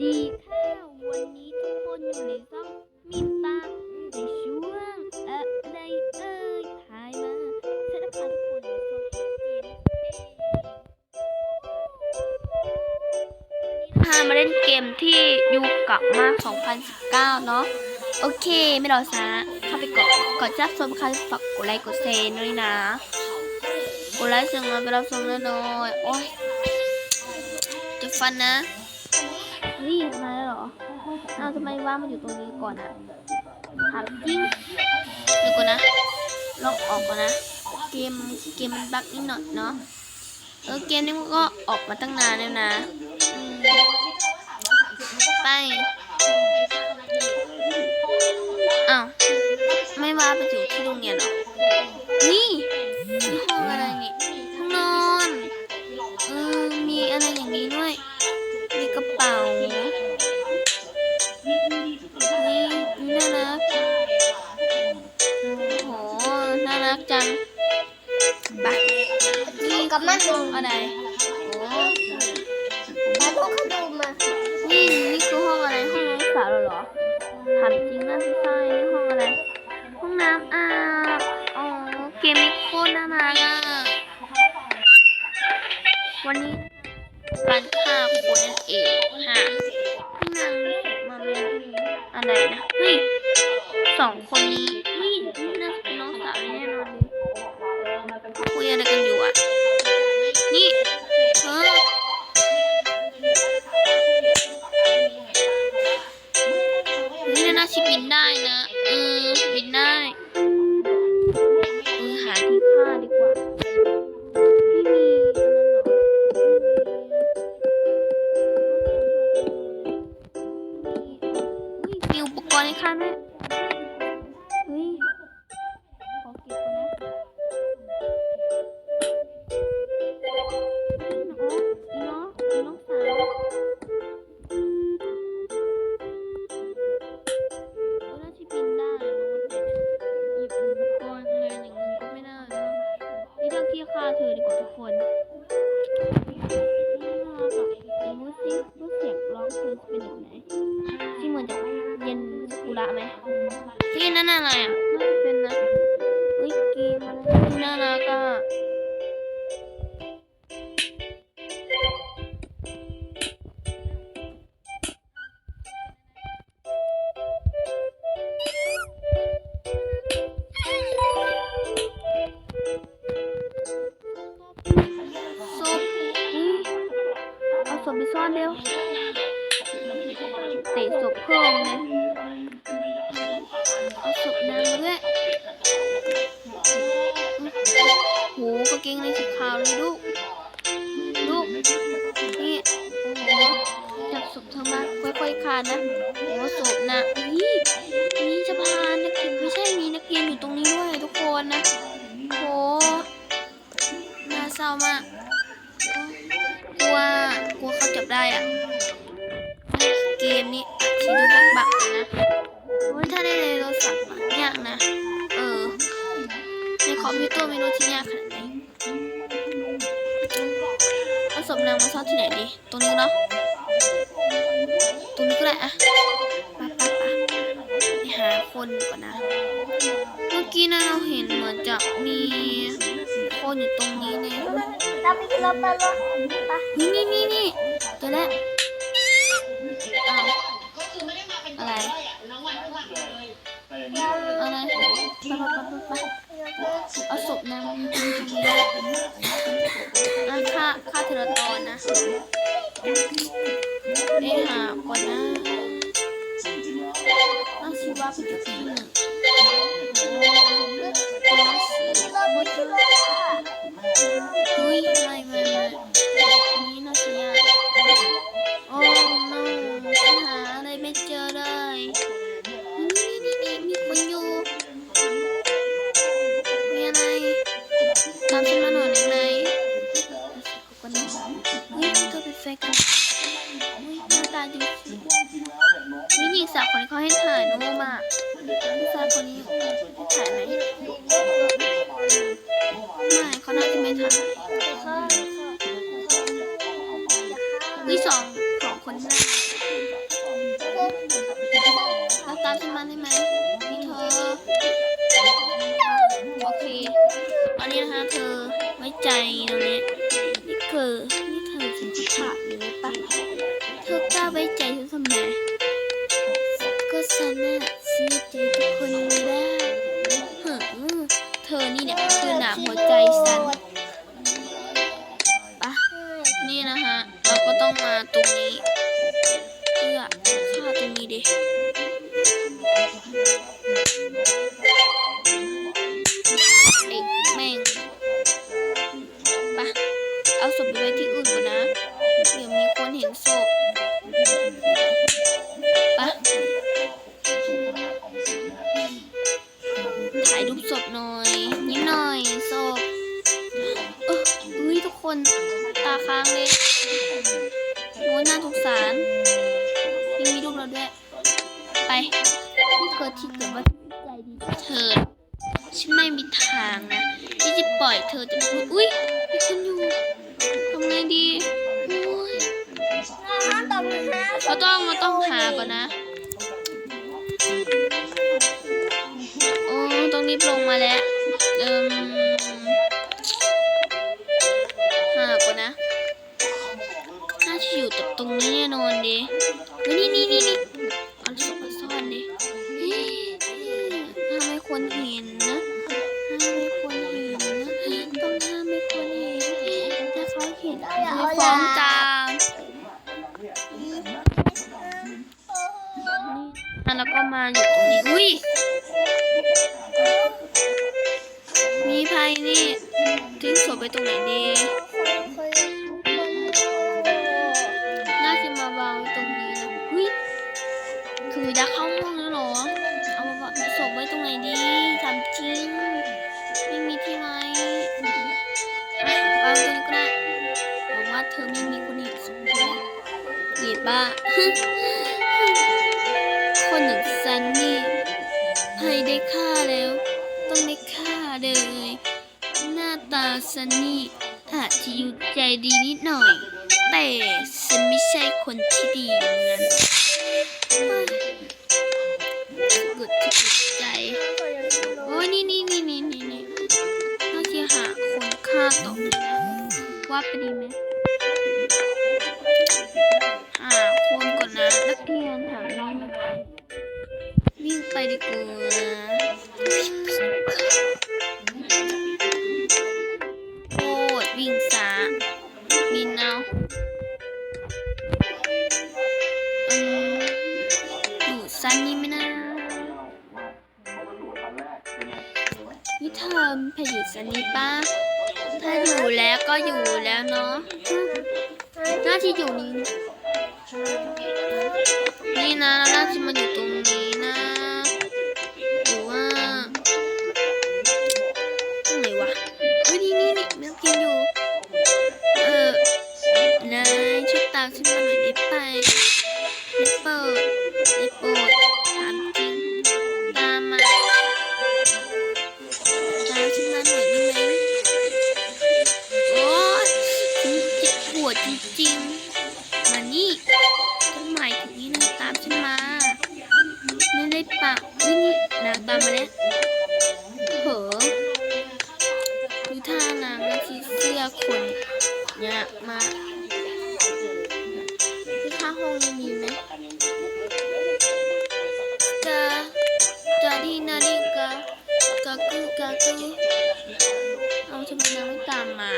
ดีค่ะ วันนี้ทุกคนอยู่ในช่องมินตาในช่วงอะไรเอ่ยทายมาใช่นะคะทุกคนในช่วงเกมเองพามาเล่นเกมที่ยูกะมาก2019 เนาะโอเค ไม่รอช้าเข้าไปกดกดจับชมค่ะฝากกดไลค์กดแชร์ด้วยนะกดไลค์เสียงมาไปรับชมแล้วหน่อยโอ้ยจะฟันนะ นี่มาแล้วเหรออ้าวทำไมว่ามันอยู่ตรงนี้ก่อนอะถามจริงเดี๋ยวก่อนนะลองออกก่อนนะเกมเกมมันบั๊กนิดหน่อยเนาะเออเกมนี้มันก็ออกมาตั้งนานแล้วนะอืมไปอ้าวไม่ว่าไปอยู่ที่โรงเรียนเหรอนี่นี่ห้องอะไรนี่ กับมันห้องอะไรโอ้มาดูเขาดูมานี่นี่คือห้องอะไรห้องน้องสาวเหรอถามจริงน่าจะใช่นี่ห้องอะไร ห้องน้ำอาบอ๋อเกมนี้โคตรน่ารักอะวันนี้การฆ่าคนนั่นเองค่ะพี่นางมาเป็นอะไรนะเฮ้ยสองคนนี้เฮ้ยนี่น่าจะเป็นน้องสาวแน่นอนเลยคุยอะไรกันอยู่อะ มีอุปกรณ์ให้ฆ่าด้วย ไปซ่อนเร็วเตะศพเพิ่มเลยเอาศพนางมาด้วยโหกางเกงในสีขาวเลยลูกลูกนี่โอ้โหจับศพเธอมาค่อยๆคานนะโอ้ศพนะนี่นี่สะพานนักเรียนไม่ใช่มีนักเรียนอยู่ตรงนี้ด้วยทุกคนนะโหน่าเศร้ามาก ลัวเขาจับได้อะเกมนี้ชิดูบักบักๆเลยนะโอ้ยถ้าได้ในโทรศัพท์อะยากนะ เออ ในคอมพิวเตอร์ไม่รู้ที่ยากขนาดไหนเอาศพนางมาซ่อนที่ไหนดีตรงนี้เนาะตรงนี้ก็ได้อะปไปไปไปหาคนก่อนนะ เมื่อกี้นะเราเห็นเหมือนจะมีคนอยู่ตรงนี้เนี่ย เราไปกินรถไปรถไปนี่นี่นี่นี่เจอแล้วอะไรอะไรไปไปไปไปเอาศพนางมาตรงนี้อะฆ่าฆ่าเทเลตอนนะเอ้หาก่อนนะอาชีวะเป็นจุดที่นึ่งตัว เธอเป็นแฟนกันเฮ้ยน้าตาดีสินี่หญิสาวคนนี้เขาให้ถ่ายรูปอะผู้ชายคนนี้ให้ถ่ายไหมไม่เขาน่าจะไม่ถ่ายเขาเฮ้ยสองสองคนหน้าเราตามฉันมาได้ไหมนี่เธอ โอเค ตอนนี้นะคะเธอไว้ใจตรงนี้นี่คือ นี่เธอฉันจะถามเลยปะเธอกล้าไว้ใจฉันทำไมก็ฉันน่ะเชื่อใจทุกคนไม่ได้หึเธอนี่เนี่ยคือหนามหัวใจฉันปะนี่นะคะเราก็ต้องมาตรงนี้เพื่อฆ่าตรงนี้ดิ พหน่อยนิดหน่อยศพเออเฮ้ยทุกคนตาค้างเลยโอ้ยน่าสงสารยังมีรูปเราด้วย ไปนี่เกิดที่เกิดว่าใจดีกับเธอฉันไม่มีทางนะ ที่จะปล่อยเธอจะพูดอุ้ยมีคนอยู่ทำไงดีอุ้ยห้ามตบนะเราต้องเราต้องหาก่อนนะโอ้ต้องรีบลงมาแล้วเอิมหาก่อนนะ น่าจะอยู่ตรงนี้แน่นอนดิเฮ้ยนี่นี่นี่นี่เอาศพมาซ่อนดิเฮ้ยห้ามไม่ควรเห็นนะห้ามไม่ควรเห็นนะต้องห้ามไม่ควรเห็นถ้าเขาเห็นเขาฟ้องจามนี่แล้วก็มาอยู่ตรงนี้ อุ้ยมีภัย นี่ทิ้งศพไปตรงไหนดีน่าจะมาวางไว้ตรงนี้นะอุ้ยคือจะเข้าห้องแล้วเหรอ เอามาวางศพไว้ตรงไหนดีถามจริง ไม่มีที่ไว้วางตรงนี้ก็ได้บอกว่าเธอไม่มีคนเห็นศพเลยเกลียดบ้าคนอย่างซันนี่ให้ได้ฆ่าแล้ว ต้องได้ฆ่าเลย หน้าตาซันนี่อาจจะยู่ใจดีนิดหน่อย แต่ฉันไม่ใช่คนที่ดีอย่างนั้นเกิดที่จิตใจโอ้ยนี่นี่นี่นี่นี่นี่น่าจะหาคนฆ่าต่อไปนะว่าไปดีไหมหาคนก่อนนะนักเรียนแถวนี้มาวิ่งไปดีกว่า พาอยู่สันนี้ป้าถ้าอยู่แล้วก็อยู่แล้วเนาะน่าจะอยู่นี่นี่นะเราน่าจะมาอยู่ตรงนี้นะหรือว่าตรงไหนวะเฮ้ยนี่นี่นี่แมวกินอยู่ เออนายช่วยตามฉันมาหน่อยได้ไปได้เปิดได้โปรด ตามมาแล้วเหอดูท่านางและที่เสื้อคนเนี่ยมาที่ข้าห้องยังมีไหมกา Jadi nari ka kaku kaku เอาทำไมนางไม่ตามมา